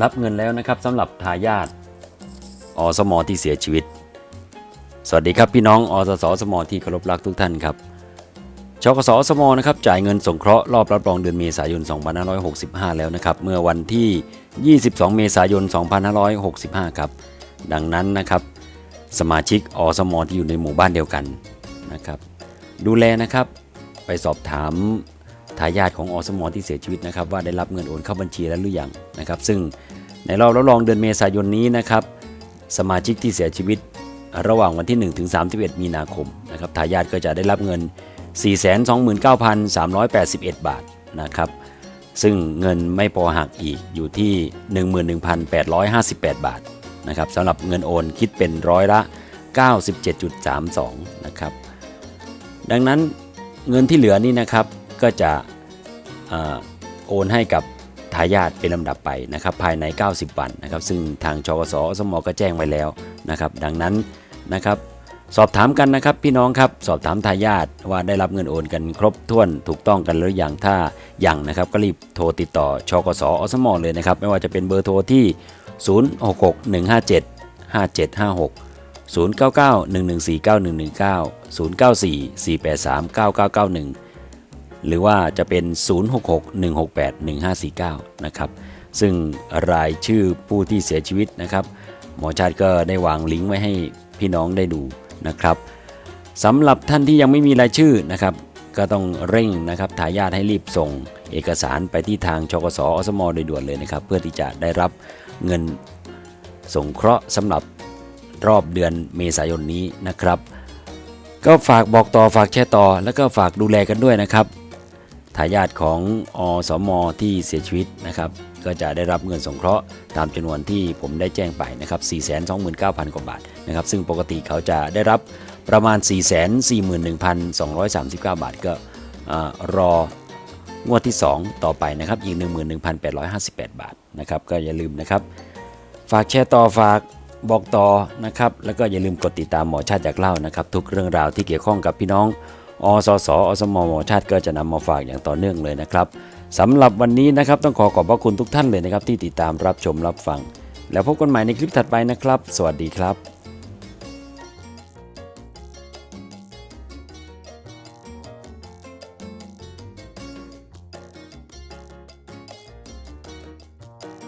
รับเงินแล้วนะครับสำหรับทายาทอสมอที่เสียชีวิต สวัสดีครับพี่น้องอสสสมที่เคารพรักทุกท่านครับชกสสมนะครับจ่ายเงินสงเคราะห์รอบรับรองเดือนเมษายน 2565 แล้วนะครับเมื่อวันที่ 22 เมษายน 2565 ครับ ดังนั้นนะครับสมาชิกอสมที่อยู่ในหมู่บ้านเดียวกันนะครับดูแลนะครับไปสอบถาม ทายาทของอสมที่เสียชีวิตนะครับว่าได้รับเงินโอนเข้าบัญชีแล้วหรือยังนะครับ ซึ่งในรอบรับรองเดือนเมษายนนี้นะครับสมาชิกที่เสียชีวิตระหว่างวันที่ 1 ถึง 31 มีนาคมนะครับทายาทก็จะได้รับเงิน 429,381 บาทนะครับซึ่งเงินไม่พอหักอีกอยู่ที่ 11,858 บาทนะครับสำหรับเงินโอนคิดเป็นร้อยละ 97.32 นะครับ ดังนั้นเงินที่เหลือนี่นะครับ ก็จะโอนให้กับทายาทเป็นลำดับไปนะครับภายใน 90 วันนะครับซึ่งทางชกสสมก็แจ้งไว้แล้วนะครับดังนั้นนะครับสอบถามกันนะครับพี่น้องครับสอบถามทายาทว่าได้รับเงินโอนกันครบถ้วนถูกต้องกันหรือยังถ้ายังนะครับก็รีบโทรติดต่อชกสอสมเลยนะครับไม่ว่าจะเป็นเบอร์โทรที่ 066157 5756 0991149119 0944839991 หรือว่าจะเป็น 0661681549 นะครับ ซึ่งรายชื่อผู้ที่เสียชีวิตนะครับ หมอชาติก็ได้วางลิงก์ไว้ให้พี่น้องได้ดูนะครับสำหรับท่านที่ยังไม่มีรายชื่อนะครับก็ต้องเร่งนะครับทายาทให้รีบส่ง เอกสารไปที่ทางชกสอสมโดยด่วนเลยนะครับ เพื่อที่จะได้รับเงินสงเคราะห์สำหรับรอบเดือนเมษายนนี้นะครับ ก็ฝากบอกต่อฝากแชร์ต่อ แล้วก็ฝากดูแลกันด้วยนะครับ ทายาทของอสมที่เสียชีวิตนะครับ ก็จะได้รับเงินสงเคราะห์ตามจำนวนที่ผมได้แจ้งไปนะครับ 429,000 กว่าบาทนะครับ ซึ่งปกติเขาจะได้รับประมาณ 441,239 บาทก็รองวดที่ 2 ต่อไปนะครับ อีก 11,858 บาทนะครับ ก็อย่าลืมนะครับ ฝากแชร์ต่อฝากบอกต่อนะครับ แล้วก็อย่าลืมกดติดตามหมอชาติอยากเล่านะครับ ทุกเรื่องราวที่เกี่ยวข้องกับพี่น้อง อสสอสมมชาติก็จะนำมาฝากอย่างต่อเนื่องเลยนะครับสำหรับวันนี้นะครับต้องขอขอบพระคุณทุกท่านเลยนะครับ ที่ติดตามรับชมรับฟัง แล้วพบกันใหม่ในคลิปถัดไปนะครับ สวัสดีครับ